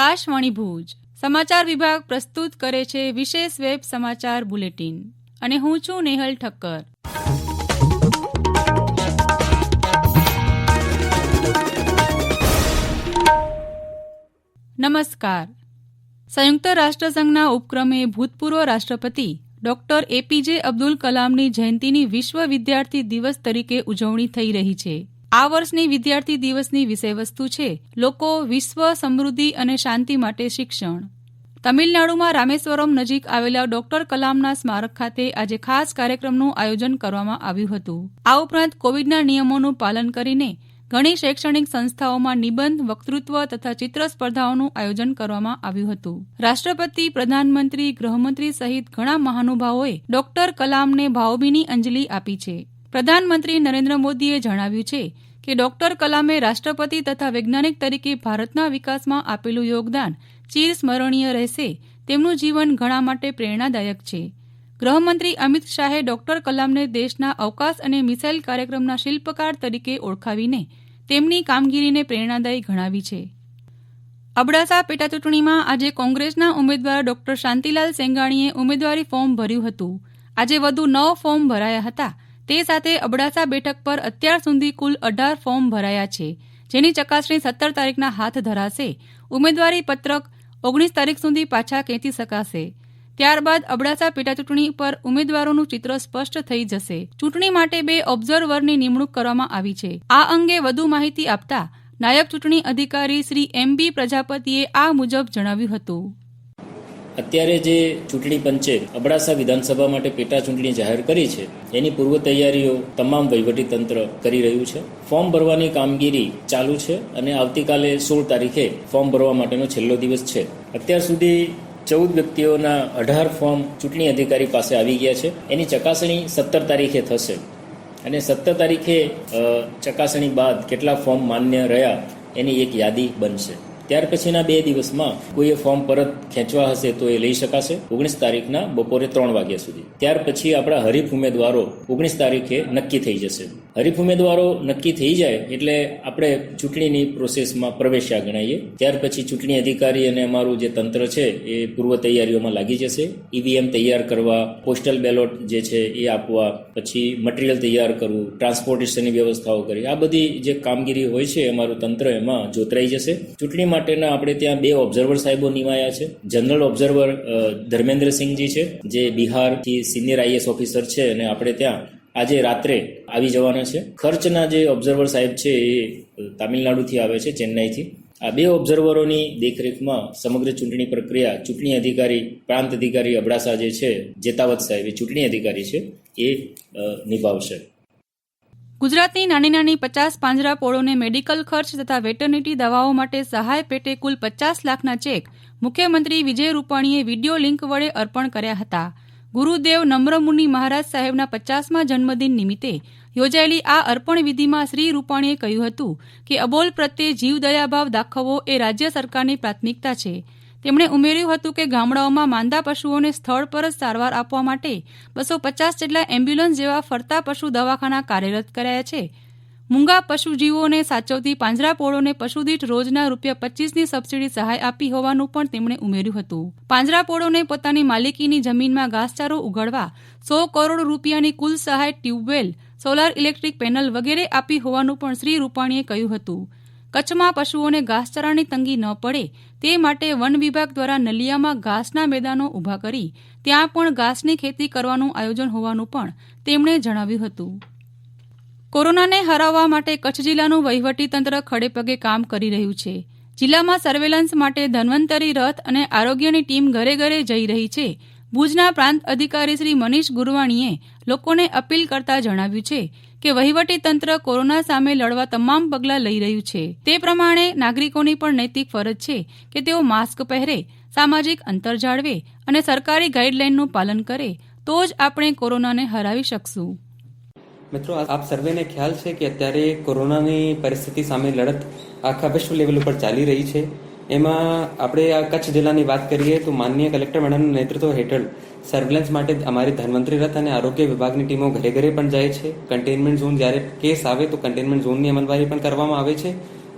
આકાશવાણી ભુજ સમાચાર વિભાગ પ્રસ્તુત કરે છે વિશેષ વેબ સમાચાર બુલેટિન. અને હું છું નેહલ ઠક્કર. નમસ્કાર. સંયુક્ત રાષ્ટ્રસંઘના ઉપક્રમે ભૂતપૂર્વ રાષ્ટ્રપતિ ડોક્ટર એપીજે અબ્દુલ કલામની જયંતીની વિશ્વ વિદ્યાર્થી દિવસ તરીકે ઉજવણી થઈ રહી છે. આ વર્ષની વિદ્યાર્થી દિવસની વિષયવસ્તુ છે લોકો વિશ્વ, સમૃદ્ધિ અને શાંતિ માટે શિક્ષણ. તમિલનાડુમાં રામેશ્વરમ નજીક આવેલા ડોક્ટર કલામના સ્મારક ખાતે આજે ખાસ કાર્યક્રમનું આયોજન કરવામાં આવ્યું હતું. આ ઉપરાંત કોવિડના નિયમોનું પાલન કરીને ઘણી શૈક્ષણિક સંસ્થાઓમાં નિબંધ, વક્તૃત્વ તથા ચિત્ર સ્પર્ધાઓનું આયોજન કરવામાં આવ્યું હતું. રાષ્ટ્રપતિ, પ્રધાનમંત્રી, ગૃહમંત્રી સહિત ઘણા મહાનુભાવોએ ડોક્ટર કલામને ભાવભીની અંજલિ આપી છે. પ્રધાનમંત્રી નરેન્દ્ર મોદીએ જણાવ્યું છે કે ડોક્ટર કલામે રાષ્ટ્રપતિ તથા વૈજ્ઞાનિક તરીકે ભારતના વિકાસમાં આપેલું યોગદાન ચિરસ્મરણીય રહેશે, તેમનું જીવન ઘણા માટે પ્રેરણાદાયક છે. ગૃહમંત્રી અમિત શાહે ડોક્ટર કલામને દેશના અવકાશ અને મિસાઇલ કાર્યક્રમના શિલ્પકાર તરીકે ઓળખાવીને તેમની કામગીરીને પ્રેરણાદાયી ગણાવી છે. અબડાસા પેટાચૂંટણીમાં આજે કોંગ્રેસના ઉમેદવાર ડોક્ટર શાંતિલાલ સેંગાણીએ ઉમેદવારી ફોર્મ ભર્યું હતું. આજે વધુ નવ ફોર્મ ભરાયા હતા. તે સાથે અબડાસા બેઠક પર અત્યાર સુધી કુલ અઢાર ફોર્મ ભરાયા છે, જેની ચકાસણી સત્તર તારીખના હાથ ધરાશે. ઉમેદવારી પત્રક ઓગણીસ તારીખ સુધી પાછા ખેંચી શકાશે. ત્યારબાદ અબડાસા પેટાચૂંટણી પર ઉમેદવારોનું ચિત્ર સ્પષ્ટ થઈ જશે. ચૂંટણી માટે બે ઓબ્ઝર્વરની નિમણૂક કરવામાં આવી છે. આ અંગે વધુ માહિતી આપતા નાયબ ચૂંટણી અધિકારી શ્રી એમ બી પ્રજાપતિએ આ મુજબ જણાવ્યું હતું. અત્યારે જે ચૂંટણી પંચે અબડાસા વિધાનસભા માટે પેટા ચૂંટણી જાહેર કરી છે, એની પૂર્વ તૈયારીઓ તમામ વહીવટી તંત્ર કરી રહ્યું છે. ફોર્મ ભરવાની કામગીરી ચાલુ છે અને આવતીકાલે સોળ તારીખે ફોર્મ ભરવા માટેનો છેલ્લો દિવસ છે. અત્યાર સુધી ચૌદ વ્યક્તિઓના અઢાર ફોર્મ ચૂંટણી અધિકારી પાસે આવી ગયા છે. એની ચકાસણી સત્તર તારીખે થશે. અને સત્તર તારીખે ચકાસણી બાદ કેટલા ફોર્મ માન્ય રહ્યા એની એક યાદી બનશે. ત્યાર પછીના બે દિવસમાં કોઈએ ફોર્મ પરત ખેંચવા હશે તો એ લઈ શકાશે. ઓગણીસ તારીખના બપોરે ત્રણ વાગ્યા સુધી. ત્યાર પછી આપણા હરીફ ઉમેદવારો ઓગણીસ તારીખે નક્કી થઈ જશે. હરીફ ઉમેદવારો નક્કી થઈ જાય એટલે આપણે ચૂંટણીની પ્રોસેસમાં પ્રવેશ્યા ગણાઈએ. ત્યાર પછી ચૂંટણી અધિકારી અને અમારું જે તંત્ર છે, એ પૂર્વ તૈયારીઓમાં લાગી જશે. ઈવીએમ તૈયાર કરવા, પોસ્ટલ બેલોટ જે છે, એ આપવા, પછી મટીરિયલ તૈયાર કરવું, ટ્રાન્સપોર્ટેશનની વ્યવસ્થાઓ કરી. આ બધી જે કામગીરી હોય છે, અમારું તંત્ર એમાં જોતરાઈ જશે. ચૂંટણી માટેના આપણે ત્યાં બે ઓબ્ઝર્વર સાહેબો નિમાયા છે. જનરલ ઓબ્ઝર્વર ધર્મેન્દ્રસિંહજી છે, જે બિહારથી સિનિયર આઈએસ ઓફિસર છે અને આપણે ત્યાં આજે રાત્રે આવી જવાના છે. ખર્ચના જે ઓબ્ઝર્વર સાહેબ છે એ તામિલનાડુથી આવે છે, ચેન્નાઈથી. આ બે ઓબ્ઝર્વરોની દેખરેખમાં સમગ્ર ચૂંટણી પ્રક્રિયા ચૂંટણી અધિકારી, પ્રાંત અધિકારી અબડાસા જે છે, જેતાવત સાહેબ એ ચૂંટણી અધિકારી છે, એ નિભાવશે. ગુજરાતની નાની નાની પચાસ પાંજરાપોળોને મેડિકલ ખર્ચ તથા વેટરનિટી દવાઓ માટે સહાય પેટે કુલ પચાસ લાખના ચેક મુખ્યમંત્રી વિજય રૂપાણીએ વીડિયો લિંક વડે અર્પણ કર્યા હતા. ગુરુદેવ નમ્રમુનિ મહારાજ સાહેબના પચાસમા જન્મદિન નિમિત્તે યોજાયેલી આ અર્પણ વિધિમાં શ્રી રૂપાણીએ કહ્યું હતું કે અબોલ પ્રત્યે જીવદયાભાવ દાખવવો એ રાજ્ય સરકારની પ્રાથમિકતા છે. તેમણે ઉમેર્યું હતું કે ગામડાઓમાં માંદા પશુઓને સ્થળ પર જ સારવાર આપવા માટે બસો પચાસ જેટલા એમ્બ્યુલન્સ જેવા ફરતા પશુ દવાખાના કાર્યરત કરાયા છે. મૂંગા પશુજીવોને સાચવતી પાંજરાપોળોને પશુદીઠ રોજના રૂપિયા પચીસની સબસીડી સહાય આપી હોવાનું પણ તેમણે ઉમેર્યું હતું. પાંજરાપોળોને પોતાની માલિકીની જમીનમાં ઘાસચારો ઉગાડવા સો કરોડ રૂપિયાની કુલ સહાય ટ્યુબવેલ, સોલાર ઇલેક્ટ્રિક પેનલ વગેરે આપી હોવાનું પણ શ્રી રૂપાણીએ કહ્યું હતું. કચ્છમાં પશુઓને ઘાસચારાની તંગી ન પડે તે માટે વન વિભાગ દ્વારા નલિયામાં ઘાસના મેદાનો ઊભા કરી ત્યાં પણ ઘાસની ખેતી કરવાનું આયોજન હોવાનું પણ તેમણે જણાવ્યું હતું. કોરોનાને હરાવવા માટે કચ્છ જિલ્લાનું વહીવટીતંત્ર ખડેપગે કામ કરી રહ્યું છે. જિલ્લામાં સર્વેલન્સ માટે ધન્વંતરી રથ અને આરોગ્યની ટીમ ઘરે ઘરે જઈ રહી છે. ભુજના પ્રાંત અધિકારી શ્રી મનીષ ગુરવાણીએ લોકોને અપીલ કરતા જણાવ્યું છે કે વહીવટી તંત્ર કોરોના સામે લડવા તમામ પગલાં લઈ રહ્યું છે. તે પ્રમાણે નાગરિકોની પણ નૈતિક ફરજ છે કે તેઓ માસ્ક પહેરે, સામાજિક અંતર જાળવે અને સરકારી ગાઈડલાઈનનું પાલન કરે તો જ આપણે કોરોનાને હરાવી શકશું. મિત્રો આપ સર્વેને ખ્યાલ છે કે અત્યારે કોરોનાની પરિસ્થિતિ સામે લડત આખા વિશ્વ લેવલ ઉપર ચાલી રહી છે. એમાં આપણે આ કચ્છ જિલ્લાની વાત કરીએ તો માનનીય કલેક્ટર મેડમના નેતૃત્વ હેઠળ સર્વેલન્સ માટે અમારી ધન્વંતરી રથ અને આરોગ્ય વિભાગની ટીમો ઘરે ઘરે પણ જાય છે. કન્ટેનમેન્ટ ઝોન જ્યારે કેસ આવે તો કન્ટેનમેન્ટ ઝોનની અમલવારી પણ કરવામાં આવે છે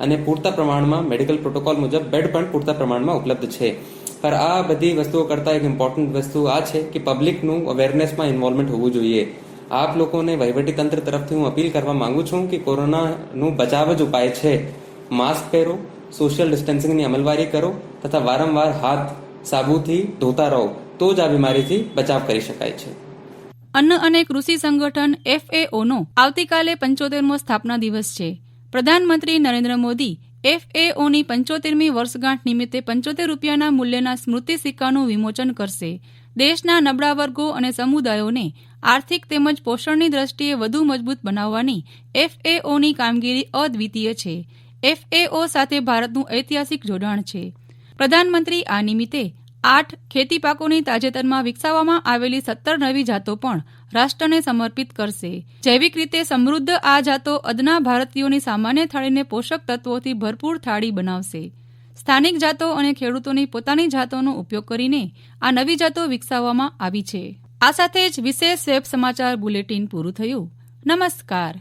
અને પૂરતા પ્રમાણમાં મેડિકલ પ્રોટોકોલ મુજબ બેડ પણ પૂરતા પ્રમાણમાં ઉપલબ્ધ છે. પર આ બધી વસ્તુઓ કરતાં એક ઇમ્પોર્ટન્ટ વસ્તુ આ છે કે પબ્લિકનું અવેરનેસમાં ઇન્વોલ્વમેન્ટ હોવું જોઈએ. આપ લોકોને વહીવટી તંત્ર તરફથી હું અપીલ કરવા માંગુ છું કે કોરોનાનું બચાવ જ ઉપાય છે. માસ્ક પહેરો સોશિયલ ડિસ્ટન્સિંગની અમલવારી કરો તથા વારંવાર હાથ સાબુથી ધોતા રહો. તો જ આ બીમારીથી બચાવ કરી શકાય છે. અન્ન અને કૃષિ સંગઠન એફએઓનો આવતીકાલે પંચોતેરમો સ્થાપના દિવસ છે. પ્રધાનમંત્રી નરેન્દ્ર મોદી એફએઓની પંચોતેરમી વર્ષગાંઠ નિમિત્તે પંચોતેર રૂપિયાના મૂલ્યના સ્મૃતિ સિક્કાનું વિમોચન કરશે. દેશના નબળા વર્ગો અને સમુદાયોને આર્થિક તેમજ પોષણની દ્રષ્ટિએ વધુ મજબૂત બનાવવાની એફએઓની કામગીરી અદ્વિતીય છે. એફએઓ સાથે ભારતનું ઐતિહાસિક જોડાણ છે. પ્રધાનમંત્રી આ નિમિત્તે આઠ ખેતી પાકોની તાજેતરમાં વિકસાવવામાં આવેલી સત્તર નવી જાતો પણ રાષ્ટ્રને સમર્પિત કરશે. જૈવિક રીતે સમૃદ્ધ આ જાતો અદના ભારતીયોની સામાન્ય થાળીને પોષક તત્વોથી ભરપૂર થાળી બનાવશે. સ્થાનિક જાતો અને ખેડૂતોની પોતાની જાતોનો ઉપયોગ કરીને આ નવી જાતો વિકસાવવામાં આવી છે. આ સાથે જ વિશેષ વેબ સમાચાર બુલેટિન પૂરું થયું. નમસ્કાર.